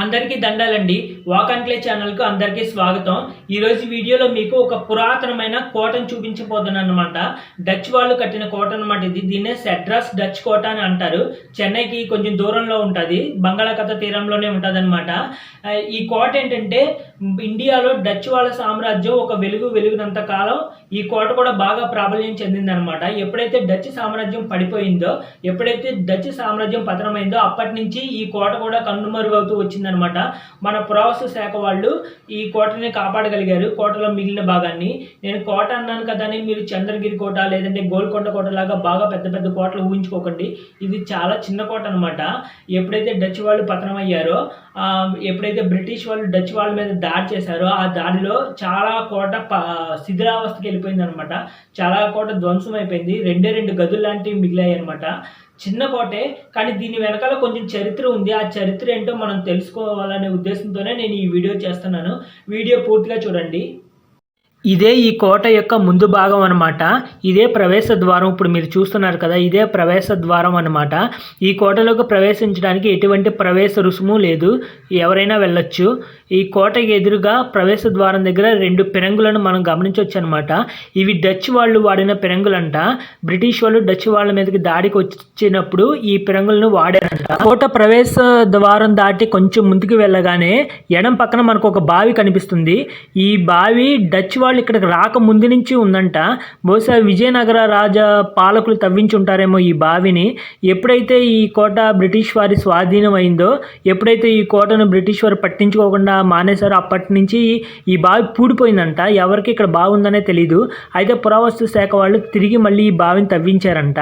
అందరికీ దండాలండి. Walk and play ఛానల్కు అందరికీ స్వాగతం. ఈరోజు వీడియోలో మీకు ఒక పురాతనమైన కోటను చూపించబోతున్నాను అనమాట డచ్ వాళ్ళు కట్టిన కోట అనమాట ఇది. దీన్నే సెడ్రాస్ డచ్ కోట అని అంటారు. చెన్నైకి కొంచెం దూరంలో ఉంటుంది. బంగాళాఖాత తీరంలోనే ఉంటుంది అనమాట ఈ కోట ఏంటంటే ఇండియాలో డచ్ వాళ్ళ సామ్రాజ్యం ఒక వెలుగు వెలుగునంత కాలం ఈ కోట కూడా బాగా ప్రాబల్యం చెందిందనమాట ఎప్పుడైతే డచ్ సామ్రాజ్యం పడిపోయిందో ఎప్పుడైతే డచ్ సామ్రాజ్యం పతనమైందో అప్పటి నుంచి ఈ కోట కూడా కన్నుమరుగవుతూ వచ్చిందనమాట మన పురావస్తు శాఖ వాళ్ళు ఈ కోటని కాపాడగలిగారు కోటలో మిగిలిన భాగాన్ని. నేను కోట అన్నాను కదా అని మీరు చంద్రగిరి కోట లేదంటే గోల్కొండ కోట లాగా బాగా పెద్ద పెద్ద కోటలు ఊహించుకోకండి. ఇది చాలా చిన్న కోట అనమాట ఎప్పుడైతే డచ్ వాళ్ళు పతనం అయ్యారో ఎప్పుడైతే బ్రిటిష్ వాళ్ళు డచ్ వాళ్ళ మీద దాడి చేశారో ఆ దాడిలో చాలా కోట ప- శిథిలావస్థకి వెళ్ళిపోయింది అనమాట చాలా కోట ధ్వంసం అయిపోయింది. రెండే రెండు గదులు లాంటివి మిగిలాయి అనమాట చిన్న కోటే కానీ దీని వెనకాల కొంచెం చరిత్ర ఉంది. ఆ చరిత్ర ఏంటో మనం తెలుసుకోవాలనే ఉద్దేశంతోనే నేను ఈ వీడియో చేస్తున్నాను. వీడియో పూర్తిగా చూడండి. ఇదే ఈ కోట యొక్క ముందు భాగం అనమాట ఇదే ప్రవేశ ద్వారం ఇప్పుడు మీరు చూస్తున్నారు కదా ఇదే ప్రవేశ ద్వారం అనమాట ఈ కోటలోకి ప్రవేశించడానికి ఎటువంటి ప్రవేశ రుసుము లేదు. ఎవరైనా వెళ్ళొచ్చు. ఈ కోటకి ఎదురుగా ప్రవేశ ద్వారం దగ్గర రెండు పిరంగులను మనం గమనించవచ్చు అనమాట ఇవి డచ్ వాళ్ళు వాడిన పిరంగులంట. బ్రిటిష్ వాళ్ళు డచ్ వాళ్ళ మీదకి దాడికి వచ్చినప్పుడు ఈ పెరంగులను వాడారంట. కోట ప్రవేశ ద్వారం దాటి కొంచెం ముందుకు వెళ్ళగానే ఎడం పక్కన మనకు ఒక బావి కనిపిస్తుంది. ఈ బావి డచ్ వాళ్ళు ఇక్కడికి రాక ముందు నుంచి ఉందంట. బహుశా విజయనగర రాజ పాలకులు తవ్వించి ఉంటారేమో ఈ బావిని. ఎప్పుడైతే ఈ కోట బ్రిటిష్ వారి స్వాధీనం అయిందో ఎప్పుడైతే ఈ కోటను బ్రిటిష్ వారు పట్టించుకోకుండా మానేశారో అప్పటి నుంచి ఈ బావి పూడిపోయిందంట. ఎవరికి ఇక్కడ బాగుందనే తెలీదు. అయితే పురావస్తు శాఖ వాళ్ళు తిరిగి మళ్ళీ ఈ బావిని తవ్వించారంట.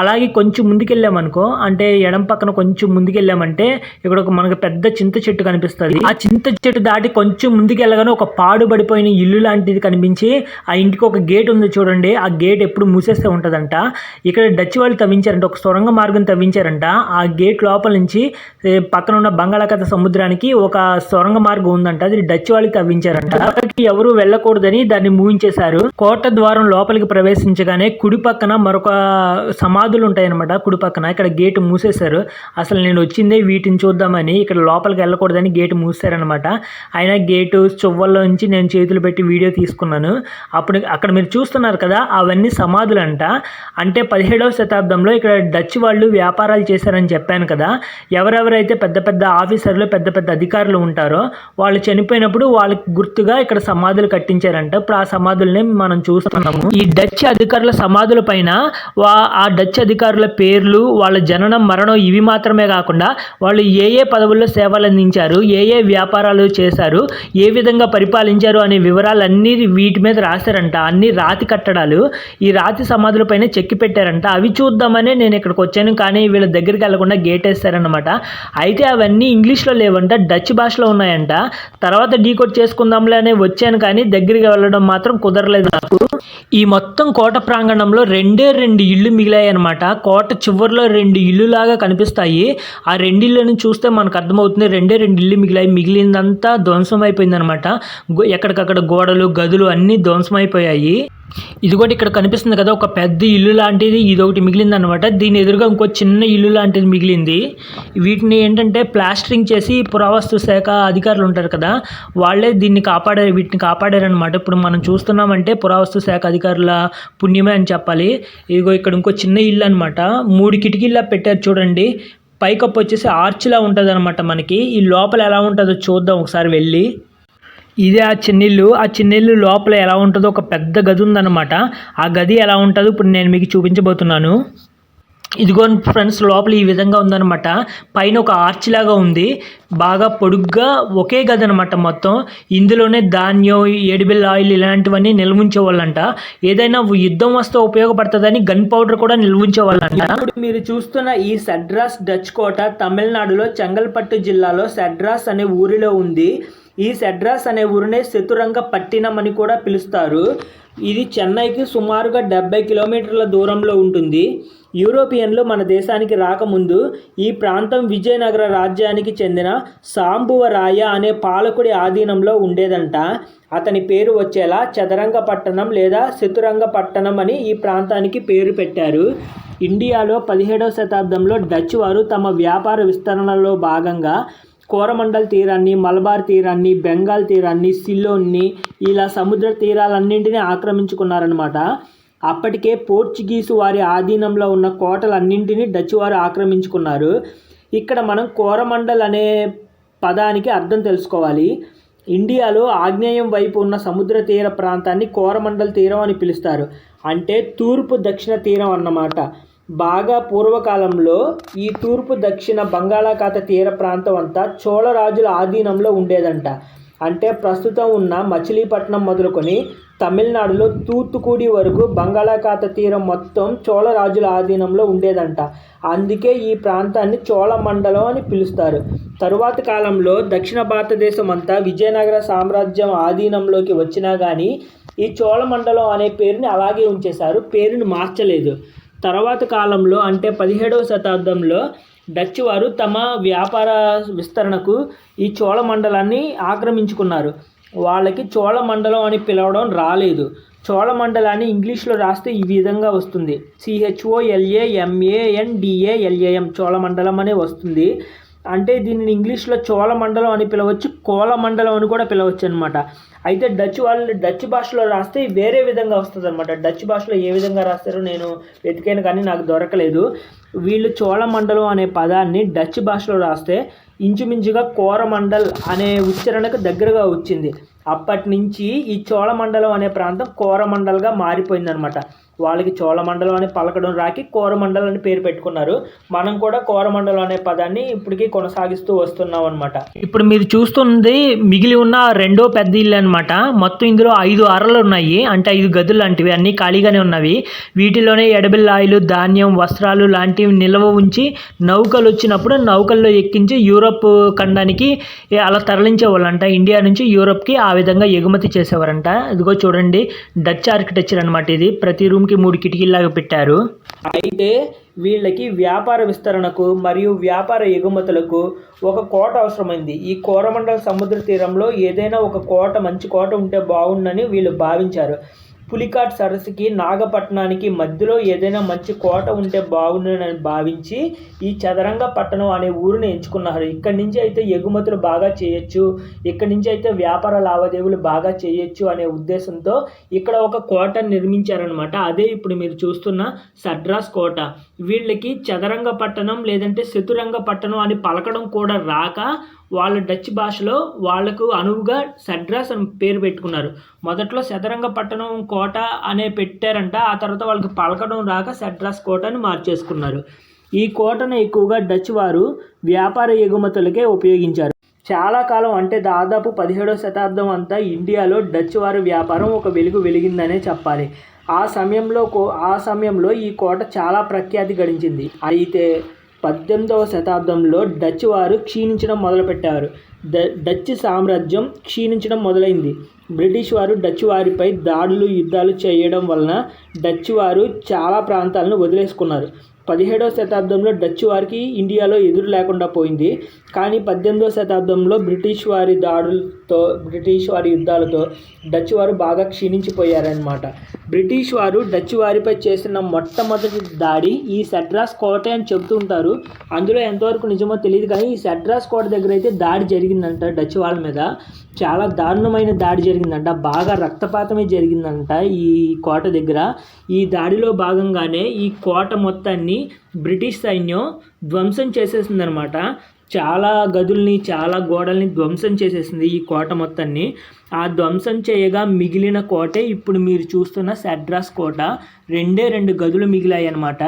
అలాగే కొంచెం ముందుకెళ్ళామనుకో అంటే ఎడం పక్కన కొంచెం ముందుకెళ్ళామంటే ఇక్కడ ఒక మనకు పెద్ద చింత చెట్టు కనిపిస్తుంది. ఆ చింత చెట్టు దాటి కొంచెం ముందుకెళ్ళగానే ఒక పాడుబడిపోయిన ఇల్లు లాంటిది కనిపించి ఆ ఇంటికి ఒక గేట్ ఉంది చూడండి. ఆ గేట్ ఎప్పుడు మూసేస్తే ఉంటుందంట. ఇక్కడ డచ్ వాళ్ళు తవ్వించారంట. ఒక సొరంగ మార్గం తవ్వించారంట. ఆ గేట్ లోపల నుంచి పక్కన ఉన్న బంగాళాఖాత సముద్రానికి ఒక సొరంగ మార్గం ఉందంట. అది డచ్ వాళ్ళు తవ్వించారంట. అక్కడికి ఎవరు వెళ్ళకూడదని దాన్ని మూయించేశారు. కోట ద్వారం లోపలికి ప్రవేశించగానే కుడి పక్కన మరొక సమాధులు ఉంటాయన్నమాట. కుడి పక్కన ఇక్కడ గేట్ మూసేశారు. అసలు నేను వచ్చిందే వీటిని చూద్దామని ఇక్కడ లోపలికి వెళ్ళకూడదని గేట్ మూసారనమాట అయినా గేటు చువ్వల్లో నుంచి నేను చేతులు పెట్టి వీడియో తీసుకున్నాను. అప్పుడు అక్కడ మీరు చూస్తున్నారు కదా అవన్నీ సమాధులంట. అంటే పదిహేడవ శతాబ్దంలో ఇక్కడ డచ్ వాళ్ళు వ్యాపారాలు చేశారని చెప్పాను కదా. ఎవరెవరైతే పెద్ద పెద్ద ఆఫీసర్లు పెద్ద పెద్ద అధికారులు ఉంటారో వాళ్ళు చనిపోయినప్పుడు వాళ్ళకి గుర్తుగా ఇక్కడ సమాధులు కట్టించారంట. ఇప్పుడు ఆ సమాధుల్ని మనం చూస్తున్నాము. ఈ డచ్ అధికారుల సమాధుల పైన ఆ డచ్ అధికారుల పేర్లు వాళ్ళ జననం మరణం ఇవి మాత్రమే కాకుండా వాళ్ళు ఏ ఏ పదవుల్లో సేవలు అందించారు ఏ ఏ వ్యాపారాలు చేశారు ఏ విధంగా పరిపాలించారు అనే వివరాలన్నీ వీటి మీద రాశారంట. అన్ని రాతి కట్టడాలు ఈ రాతి సమాధులపైన చెక్కి పెట్టారంట. అవి చూద్దామనే నేను ఇక్కడికి వచ్చాను కానీ వీళ్ళ దగ్గరికి వెళ్ళకుండా గేట్ వేస్తారనమాట అయితే అవన్నీ ఇంగ్లీష్లో లేవంట డచ్ భాషలో ఉన్నాయంట. తర్వాత డీకోడ్ చేసుకుందాంలే అనే వచ్చాను కానీ దగ్గరికి వెళ్ళడం మాత్రం కుదరలేదు నాకు. ఈ మొత్తం కోట ప్రాంగణంలో రెండే రెండు ఇళ్ళు మిగిలాయి అనమాట కోట చివరిలో రెండు ఇల్లు లాగా కనిపిస్తాయి. ఆ రెండు ఇళ్ళని చూస్తే మనకు అర్థమవుతుంది రెండే రెండు ఇల్లు మిగిలాయి. మిగిలిందంతా ధ్వంసం అయిపోయిందనమాట ఎక్కడికక్కడ గోడలు గదులు అన్నీ ధ్వంసమైపోయాయి. ఇదిగోటి ఇది కూడా ఇక్కడ కనిపిస్తుంది కదా ఒక పెద్ద ఇల్లు లాంటిది ఇది ఒకటి మిగిలింది అనమాట దీని ఎదురుగా ఇంకో చిన్న ఇల్లు లాంటిది మిగిలింది. వీటిని ఏంటంటే ప్లాస్టరింగ్ చేసి పురావస్తు శాఖ అధికారులు ఉంటారు కదా వాళ్ళే దీన్ని కాపాడారు వీటిని కాపాడారనమాట ఇప్పుడు మనం చూస్తున్నామంటే పురావస్తు శాఖ అధికారుల పుణ్యమే అని చెప్పాలి. ఇదిగో ఇక్కడ ఇంకో చిన్న ఇల్లు అనమాట మూడు కిటికీల్లా పెట్టారు చూడండి. పైకప్పు వచ్చేసి ఆర్చ్లా ఉంటుంది అనమాట మనకి. ఈ లోపల ఎలా ఉంటుందో చూద్దాం ఒకసారి వెళ్ళి. ఇదే ఆ చిన్నిల్లు. ఆ చిన్నిల్లు లోపల ఎలా ఉంటుందో ఒక పెద్ద గది ఉందన్నమాట. ఆ గది ఎలా ఉంటుందో ఇప్పుడు నేను మీకు చూపించబోతున్నాను. ఇదిగో ఫ్రెండ్స్ లోపల ఈ విధంగా ఉందన్నమాట. పైన ఒక ఆర్చ్ లాగా ఉంది. బాగా పొడుగ్గా ఒకే గది అనమాట మొత్తం. ఇందులోనే ధాన్యం ఏడిబిల్ ఆయిల్ ఇలాంటివన్నీ నిల్వ ఉంచేవాళ్ళంట ఏదైనా యుద్ధం వస్తే ఉపయోగపడుతుందని గన్ పౌడర్ కూడా నిల్వ ఉంచేవాళ్ళంట ఇప్పుడు మీరు చూస్తున్న ఈ సెడ్రాస్ డచ్ కోట తమిళనాడులో చెంగల్పట్టు జిల్లాలో సెడ్రాస్ అనే ఊరిలో ఉంది. ఈ సెడ్రాస్ అనే ఊరినే శతురంగ పట్టినం అని కూడా పిలుస్తారు. ఇది చెన్నైకి సుమారుగా డెబ్బై కిలోమీటర్ల దూరంలో ఉంటుంది. యూరోపియన్లు మన దేశానికి రాకముందు ఈ ప్రాంతం విజయనగర రాజ్యానికి చెందిన సాంబువరాయ అనే పాలకుడి ఆధీనంలో ఉండేదంట. అతని పేరు వచ్చేలా చదరంగ పట్టణం లేదా శతురంగ పట్టణం అని ఈ ప్రాంతానికి పేరు పెట్టారు. ఇండియాలో పదిహేడవ శతాబ్దంలో డచ్ వారు తమ వ్యాపార విస్తరణలో భాగంగా కోరమండల్ తీరాన్ని మలబార్ తీరాన్ని బెంగాల్ తీరాన్ని సిలోన్ని ఇలా సముద్ర తీరాలన్నింటినీ ఆక్రమించుకున్నారనమాట అప్పటికే పోర్చుగీసు వారి ఆధీనంలో ఉన్న కోటలన్నింటినీ డచ్ వారు ఆక్రమించుకున్నారు. ఇక్కడ మనం కోరమండల్ అనే పదానికి అర్థం తెలుసుకోవాలి. ఇండియాలో ఆగ్నేయం వైపు ఉన్న సముద్ర తీర ప్రాంతాన్ని కోరమండల్ తీరం అని పిలుస్తారు. అంటే తూర్పు దక్షిణ తీరం అన్నమాట. బాగా పూర్వకాలంలో ఈ తూర్పు దక్షిణ బంగాళాఖాత తీర ప్రాంతం అంతా చోళరాజుల ఆధీనంలో ఉండేదంట. అంటే ప్రస్తుతం ఉన్న మచిలీపట్నం మొదలుకొని తమిళనాడులో తూత్తుకుడి వరకు బంగాళాఖాత తీరం మొత్తం చోళరాజుల ఆధీనంలో ఉండేదంట. అందుకే ఈ ప్రాంతాన్ని చోళ మండలం అని పిలుస్తారు. తరువాత కాలంలో దక్షిణ భారతదేశం అంతా విజయనగర సామ్రాజ్యం ఆధీనంలోకి వచ్చినా కానీ ఈ చోళమండలం అనే పేరుని అలాగే ఉంచేశారు. పేరుని మార్చలేదు. తర్వాత కాలంలో అంటే పదిహేడవ శతాబ్దంలో డచ్ వారు తమ వ్యాపార విస్తరణకు ఈ చోళ మండలాన్ని ఆక్రమించుకున్నారు. వాళ్ళకి చోళ మండలం అని పిలవడం రాలేదు. చోళ మండలాన్ని ఇంగ్లీష్లో రాస్తే ఈ విధంగా వస్తుంది. C H O L A M A N D A L A M Chola మండలం అనే వస్తుంది. అంటే దీనిని ఇంగ్లీష్లో చోళ మండలం అని పిలవచ్చు కోల మండలం అని కూడా పిలవచ్చు అనమాట అయితే డచ్ వాళ్ళు డచ్ భాషలో రాస్తే వేరే విధంగా వస్తుంది అనమాట డచ్ భాషలో ఏ విధంగా రాస్తారో నేను వెతికాను కానీ నాకు దొరకలేదు. వీళ్ళు చోళమండలం అనే పదాన్ని డచ్ భాషలో రాస్తే ఇంచుమించుగా కోరమండల్ అనే ఉచ్చారణకు దగ్గరగా వచ్చింది. అప్పటి నుంచి ఈ చోళమండలం అనే ప్రాంతం కోరమండల్గా మారిపోయిందనమాట వాళ్ళకి చోళమండలం అని పలకడం రాకి కోరమండలం అని పేరు పెట్టుకున్నారు. మనం కూడా కోరమండలం అనే పదాన్ని ఇప్పటికీ కొనసాగిస్తూ వస్తున్నాం అనమాట ఇప్పుడు మీరు చూస్తుంది మిగిలి ఉన్న రెండో పెద్ద ఇల్లు అనమాట మొత్తం ఇందులో ఐదు అరలు ఉన్నాయి. అంటే ఐదు గదులు లాంటివి. అన్నీ ఖాళీగానే ఉన్నవి. వీటిలోనే ఎడబిల్లాయిలు ధాన్యం వస్త్రాలు లాంటివి నిల్వ ఉంచి నౌకలు వచ్చినప్పుడు నౌకల్లో ఎక్కించి యూరప్ ఖండానికి అలా తరలించేవాళ్ళంట. ఇండియా నుంచి యూరప్కి ఆ విధంగా ఎగుమతి చేసేవారంట. ఇదిగో చూడండి. డచ్ ఆర్కిటెక్చర్ అనమాట ఇది. ప్రతి రూమ్కి మూడు కిటికీలాగా పెట్టారు. అయితే వీళ్ళకి వ్యాపార విస్తరణకు మరియు వ్యాపార ఎగుమతులకు ఒక కోట అవసరమైంది. ఈ కోరమండల సముద్ర తీరంలో ఏదైనా ఒక కోట మంచి కోట ఉంటే బాగుండని వీళ్ళు భావించారు. పులికాట్ సరస్సుకి నాగపట్నానికి మధ్యలో ఏదైనా మంచి కోట ఉంటే బాగుండని భావించి ఈ చదరంగ పట్టణం అనే ఊరిని ఎంచుకున్నారు. ఇక్కడి నుంచి అయితే ఎగుమతులు బాగా చేయొచ్చు ఇక్కడి నుంచి అయితే వ్యాపార లావాదేవీలు బాగా చేయొచ్చు అనే ఉద్దేశంతో ఇక్కడ ఒక కోట నిర్మించారనమాట అదే ఇప్పుడు మీరు చూస్తున్న సడ్రాస్ కోట. వీళ్ళకి చదరంగ పట్టణం లేదంటే చతురంగ పట్టణం అని పలకడం కూడా రాక వాళ్ళ డచ్ భాషలో వాళ్ళకు అనువుగా సడ్రాస్ అని పేరు పెట్టుకున్నారు. మొదట్లో చదరంగ పట్టణం కోట అనే పెట్టారంట. ఆ తర్వాత వాళ్ళకి పలకడం రాక సడ్రాస్ కోట అని మార్చేసుకున్నారు. ఈ కోటను ఎక్కువగా డచ్ వారు వ్యాపార ఎగుమతులకే ఉపయోగించారు. చాలా కాలం అంటే దాదాపు పదిహేడవ శతాబ్దం అంతా ఇండియాలో డచ్ వారి వ్యాపారం ఒక వెలుగు వెలిగిందనే చెప్పాలి. ఆ సమయంలో కో- ఆ సమయంలో ఈ కోట చాలా ప్రఖ్యాతి గడించింది. అయితే పద్దెనిమిదవ శతాబ్దంలో డచ్ వారు క్షీణించడం మొదలుపెట్టారు. డ డచ్ సామ్రాజ్యం క్షీణించడం మొదలైంది. బ్రిటిష్ వారు డచ్ వారిపై దాడులు యుద్ధాలు చేయడం వలన డచ్ వారు చాలా ప్రాంతాలను వదిలేసుకున్నారు. పదిహేడవ శతాబ్దంలో డచ్ వారికి ఇండియాలో ఎదురు లేకుండా పోయింది. కానీ పద్దెనిమిదవ శతాబ్దంలో బ్రిటిష్ వారి దాడులతో బ్రిటిష్ వారి యుద్ధాలతో డచ్ వారు బాగా క్షీణించిపోయారనమాట బ్రిటిష్ వారు డచ్ వారిపై చేసిన మొట్టమొదటి దాడి ఈ సెడ్రాస్ కోట అని చెబుతూ ఉంటారు. అందులో ఎంతవరకు నిజమో తెలియదు కానీ ఈ సెడ్రాస్ కోట దగ్గర అయితే దాడి జరిగిందంట డచ్ వాళ్ళ మీద. చాలా దారుణమైన దాడి జరిగిందంట. బాగా రక్తపాతమే జరిగిందంట ఈ కోట దగ్గర. ఈ దాడిలో భాగంగానే ఈ కోట మొత్తాన్ని బ్రిటిష్ సైన్యం ధ్వంసం చేసేసిందనమాట. చాలా గదుల్ని చాలా గోడల్ని ధ్వంసం చేసేసింది ఈ కోట మొత్తాన్ని. ఆ ధ్వంసం చేయగా మిగిలిన కోటే ఇప్పుడు మీరు చూస్తున్న సెడ్రాస్ కోట. రెండే రెండు గదులు మిగిలాయి అన్నమాట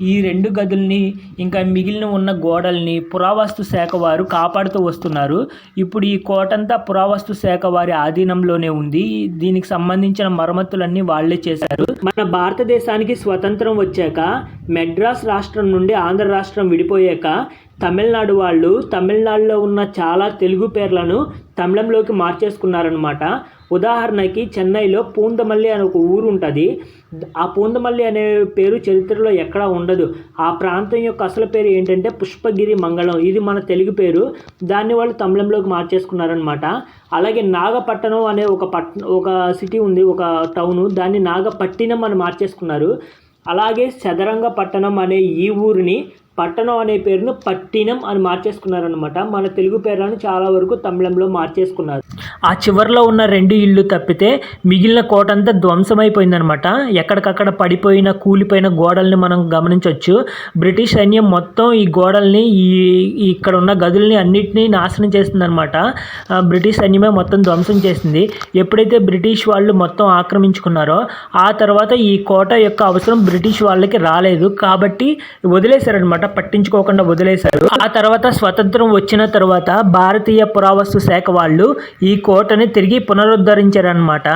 ఈ రెండు గదుల్ని ఇంకా మిగిలిన ఉన్న గోడల్ని పురావస్తు శాఖ వారు కాపాడుతూ వస్తున్నారు. ఇప్పుడు ఈ కోటంతా పురావస్తు శాఖ వారి ఆధీనంలోనే ఉంది. దీనికి సంబంధించిన మరమ్మతులన్నీ వాళ్ళే చేశారు. మన భారతదేశానికి స్వతంత్రం వచ్చాక మెడ్రాస్ రాష్ట్రం నుండి ఆంధ్ర రాష్ట్రం విడిపోయాక తమిళనాడు వాళ్ళు తమిళనాడులో ఉన్న చాలా తెలుగు పేర్లను తమిళంలోకి మార్చేసుకున్నారనమాట ఉదాహరణకి చెన్నైలో పూందమల్లి అనే ఒక ఊరు ఉంటుంది. ఆ పూందమల్లి అనే పేరు చరిత్రలో ఎక్కడా ఉండదు. ఆ ప్రాంతం యొక్క అసలు పేరు ఏంటంటే పుష్పగిరి మంగళం. ఇది మన తెలుగు పేరు. దాన్ని వాళ్ళు తమిళంలోకి మార్చేసుకున్నారనమాట అలాగే నాగపట్టణం అనే ఒక పట్ ఒక సిటీ ఉంది ఒక టౌను. దాన్ని నాగపట్టినం అని మార్చేసుకున్నారు. అలాగే చదరంగ పట్టణం అనే ఈ ఊరిని పట్టణం అనే పేరును పట్టినం అని మార్చేసుకున్నారనమాట మన తెలుగు పేర్లను చాలా వరకు తమిళంలో మార్చేసుకున్నారు. ఆ చివరిలో ఉన్న రెండు ఇళ్ళు తప్పితే మిగిలిన కోట అంతా ధ్వంసమైపోయిందనమాట ఎక్కడికక్కడ పడిపోయిన కూలిపోయిన గోడల్ని మనం గమనించవచ్చు బ్రిటిష్ సైన్యం మొత్తం ఈ గోడల్ని ఈ ఇక్కడ ఉన్న గదుల్ని అన్నిటినీ నాశనం చేసిందనమాట బ్రిటిష్ సైన్యమే మొత్తం ధ్వంసం చేసింది. ఎప్పుడైతే బ్రిటిష్ వాళ్ళు మొత్తం ఆక్రమించుకున్నారో ఆ తర్వాత ఈ కోట యొక్క అవసరం బ్రిటిష్ వాళ్ళకి రాలేదు. కాబట్టి వదిలేశారనమాట పట్టించుకోకుండా వదిలేశారు. ఆ తర్వాత స్వతంత్రం వచ్చిన తర్వాత భారతీయ పురావస్తు శాఖ వాళ్ళు ఈ కోటని తిరిగి పునరుద్ధరించారనమాట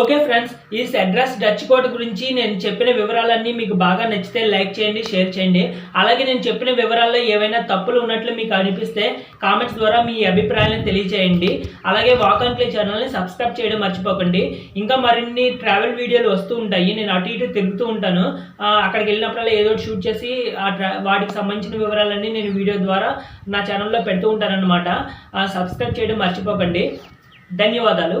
ఓకే ఫ్రెండ్స్ ఈ అడ్రస్ డచ్ కోట గురించి నేను చెప్పిన వివరాలన్నీ మీకు బాగా నచ్చితే లైక్ చేయండి షేర్ చేయండి. అలాగే నేను చెప్పిన వివరాల్లో ఏవైనా తప్పులు ఉన్నట్లు మీకు అనిపిస్తే కామెంట్స్ ద్వారా మీ అభిప్రాయాలను తెలియచేయండి అలాగే వాక్ అండ్ ప్లే ఛానల్ని సబ్స్క్రైబ్ చేయడం మర్చిపోకండి. ఇంకా మరిన్ని ట్రావెల్ వీడియోలు వస్తూ ఉంటాయి. నేను అటు ఇటు తిరుగుతూ ఉంటాను. అక్కడికి వెళ్ళినప్పుడల్లా ఏదో ఒకటి షూట్ చేసి ఆ వాటికి సంబంధించిన వివరాలన్నీ నేను వీడియో ద్వారా నా ఛానల్లో పెడుతూ ఉంటానన్నమాట. సబ్స్క్రైబ్ చేయడం మర్చిపోకండి. ధన్యవాదాలు.